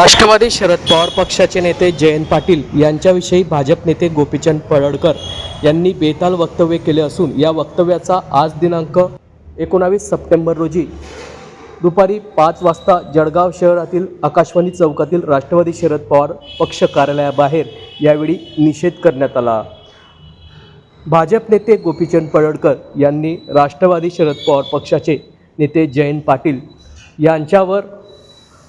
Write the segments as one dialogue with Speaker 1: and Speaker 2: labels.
Speaker 1: राष्ट्रवादी शरद पवार पक्षाचे नेते जयंत पाटील यांच्याविषयी भाजप नेते गोपीचंद पडळकर यांनी बेताल वक्तव्य केले असून या वक्तव्याचा आज दिनांक एकोणावीस सप्टेंबर रोजी दुपारी पाच वाजता जळगाव शहरातील आकाशवाणी चौकातील राष्ट्रवादी शरद पवार पक्ष कार्यालयाबाहेर यावेळी निषेध करण्यात आला. भाजप नेते गोपीचंद पडळकर यांनी राष्ट्रवादी शरद पवार पक्षाचे नेते जयंत पाटील यांच्यावर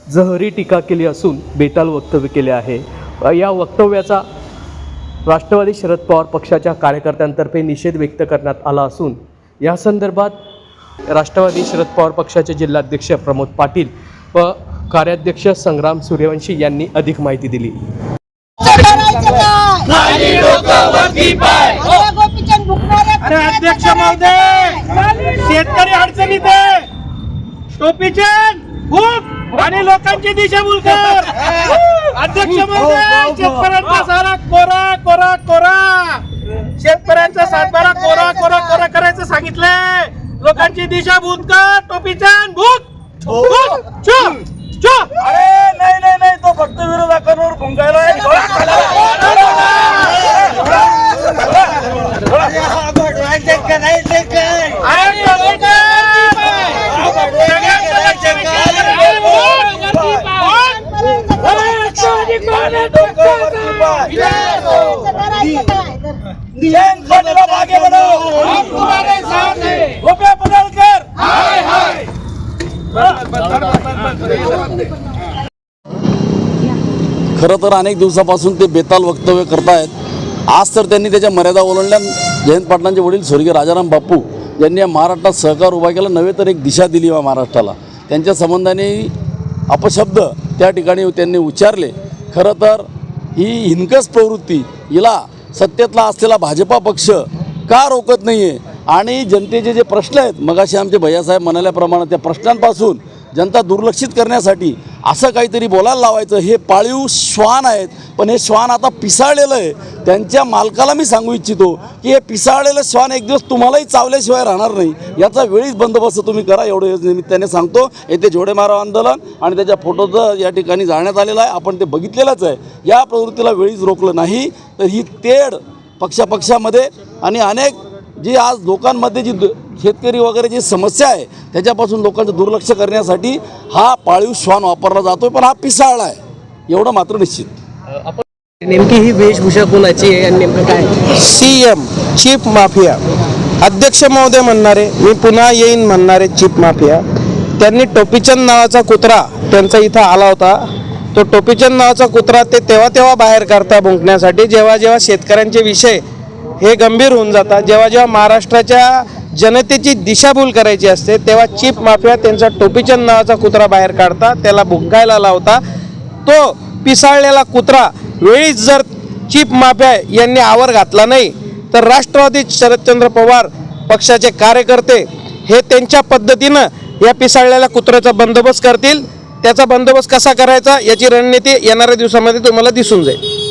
Speaker 1: जहरी टीका केली असून बेताल वक्तव्य केले आहे. या वक्तव्याचा राष्ट्रवादी शरद पवार पक्षाच्या कार्यकर्त्यांतर्फे निषेध व्यक्त करण्यात आला असून या संदर्भात राष्ट्रवादी शरद पवार पक्षाचे जिल्हाध्यक्ष प्रमोद पाटील व कार्याध्यक्ष संग्राम सूर्यवंशी यांनी अधिक माहिती दिली.
Speaker 2: अध्यक्ष महोदय शेतकरी अडचणीत आहे. खूप आणि लोकांची दिशाभूल कर अध्यक्ष महोदय शेतकऱ्यांचा सारा कोरा कोरा कोरा. शेतकऱ्यांचा सातबारा कोरा कोरा कोरा करायचं सांगितलंय. लोकांची दिशाभूल कर टोपीचे भूत भूत छो छो
Speaker 3: अरे नाही नाही नाही तो फक्त विरोधकांवर भुंकायला आहे.
Speaker 2: अरे टोपीचे
Speaker 3: गोप्या पडळकर
Speaker 4: खरं तर अनेक दिवसापासून ते बेताल वक्तव्य करतायत. आज तर त्यांनी त्याच्या मर्यादा ओलांडल्या. जयंत पाटलांचे वडील स्वर्गीय राजाराम बापू यांनी या महाराष्ट्रात सहकार उभा केला. नव्हे तर एक दिशा दिली या महाराष्ट्राला. त्यांच्या संबंधाने अपशब्द त्या ठिकाणी त्यांनी उच्चारले. खरं तर ही हिनकस प्रवृत्ती हिला सत्तेतला असलेला भाजपा पक्ष का रोकत नाही आहे आणि जनतेचे जे प्रश्न आहेत मगाशी आमचे भैयासाहेब म्हणाल्याप्रमाणे त्या प्रश्नांपासून जनता दुर्लक्षित करण्यासाठी असं काहीतरी बोलायला लावायचं हे पाळीव श्वान आहेत. पण हे श्वान आता पिसाळलेलं आहे. त्यांच्या मालकाला मी सांगू इच्छितो की हे पिसाळलेलं श्वान एक दिवस तुम्हालाही चावल्याशिवाय राहणार नाही. याचा वेळीच बंदोबस्त तुम्ही करा एवढं निमित्ताने सांगतो. येथे जोडे मारा आंदोलन आणि त्याच्या फोटोचं या ठिकाणी जाण्यात आलेलं आहे. आपण ते बघितलेलंच आहे. या प्रवृत्तीला वेळीच रोखलं नाही. तर ही तेढ पक्षापक्षामध्ये आणि अनेक जी आज लोकांमध्ये जी शेतकरी वगैरे जी समस्या आहे त्याच्यापासून लोकांचं दुर्लक्ष करण्यासाठी हा पाळीव श्वान वापरला जातो पण हा पिसाळला आहे. एवढं मात्र निश्चित.
Speaker 1: नेमकी ही वेशभूषा कोणाची आहे आणि नेमकं काय?
Speaker 5: C M chief mafia. अध्यक्ष महोदय म्हणणारे मी पुन्हा येईन म्हणणारे चीफ माफिया. त्यांनी टोपीचंद नावाचा कुत्रा त्यांचा इथं आला होता. तो टोपीचंद नावाचा कुत्रा ते तेव्हा तेव्हा बाहेर करता भुंकण्यासाठी जेव्हा जेव्हा शेतकऱ्यांचे विषय हे गंभीर होऊन जातात जेव्हा जेव्हा महाराष्ट्राच्या जनतेची दिशाभूल करायची असते तेव्हा चीफ माफिया त्यांचा टोपीचंद नावाचा कुत्रा बाहेर काढता त्याला भुंकायला लावता. तो पिसाळलेला कुत्रा वेळीच जर चीप माफ्या यांनी आवर घातला नाही तर राष्ट्रवादी शरदचंद्र पवार पक्षाचे कार्यकर्ते हे त्यांच्या पद्धतीनं या पिसाळलेल्या कुत्र्याचा बंदोबस्त करतील. त्याचा बंदोबस्त कसा करायचा याची रणनीती येणाऱ्या दिवसामध्ये तुम्हाला दिसून जाईल.